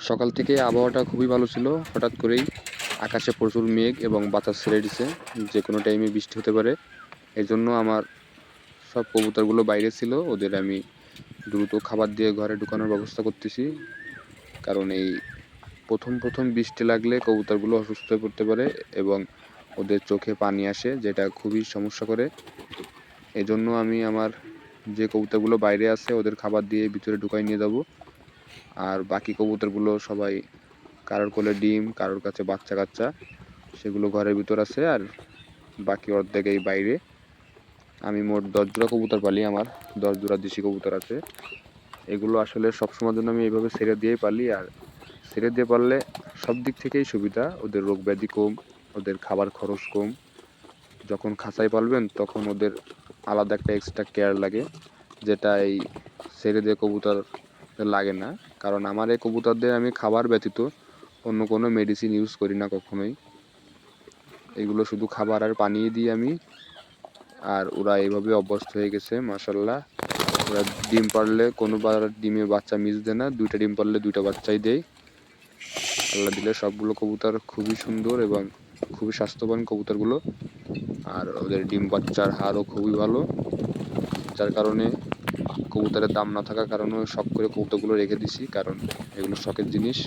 সকাল থেকে আবহাওয়াটা খুবই ভালো ছিল। হঠাৎ করেই আকাশে প্রচুর মেঘ এবং বাতাস ছেড়ে দিছে। যে কোনো টাইমে বৃষ্টি হতে পারে। এই জন্য আমার সব কবুতরগুলো বাইরে ছিল। ওদের আমি দ্রুত খাবার দিয়ে ঘরে ঢুকানোর ব্যবস্থা করতেছি। কারণ এই প্রথম প্রথম বৃষ্টি লাগলে কবুতরগুলো অসুস্থ হয়ে পড়তে পারে এবং ওদের চোখে পানি আসে, যেটা খুবই সমস্যা করে। এজন্য আমি আমার যে কবুতরগুলো বাইরে আছে, ওদের খাবার দিয়ে ভিতরে ঢুকাই নিয়ে যাব। আর বাকি কবুতরগুলো সবাই কারোর কোলে ডিম, কারোর কাছে বাচ্চা কাচ্চা, সেগুলো ঘরের ভিতর আছে আর বাকি অর্ধেক এই বাইরে। আমি মোট দশ জোড়া কবুতর পালি আমার, দশ জোড়া দেশি কবুতর আছে। এগুলো আসলে সবসময়ের জন্য আমি এইভাবে ছেড়ে দিয়েই পালি আর ছেড়ে দিয়ে পারলে সব দিক থেকেই সুবিধা। ওদের রোগ ব্যাধি কম, ওদের খাবার খরচ কম। যখন খাঁচায় পালবেন তখন ওদের আলাদা একটা এক্সট্রা কেয়ার লাগে, যেটা এই ছেড়ে দিয়ে কবুতর লাগে না। কারণ আমার এই কবুতরদের আমি খাবার ব্যতীত অন্য কোনো মেডিসিন ইউজ করি না কখনোই। এগুলো শুধু খাবার আর পানি দিই আমি আর ওরা এইভাবে অভ্যস্ত হয়ে গেছে মাসাল্লাহ ওরা ডিম পারলে কোনোবার ডিমে বাচ্চা মিস দেয় না, দুইটা ডিম পারলে দুইটা বাচ্চাই দেয়। আল্লাহ দিলে সবগুলো কবুতর খুবই সুন্দর এবং খুবই স্বাস্থ্যবান কবুতরগুলো। আর ওদের ডিম বাচ্চার হারও খুবই ভালো। যার কারণে কবুতরের দাম না থাকার কারণে শখ করে কবুতরগুলো রেখে দিছি কারণ এগুলো শখের জিনিস।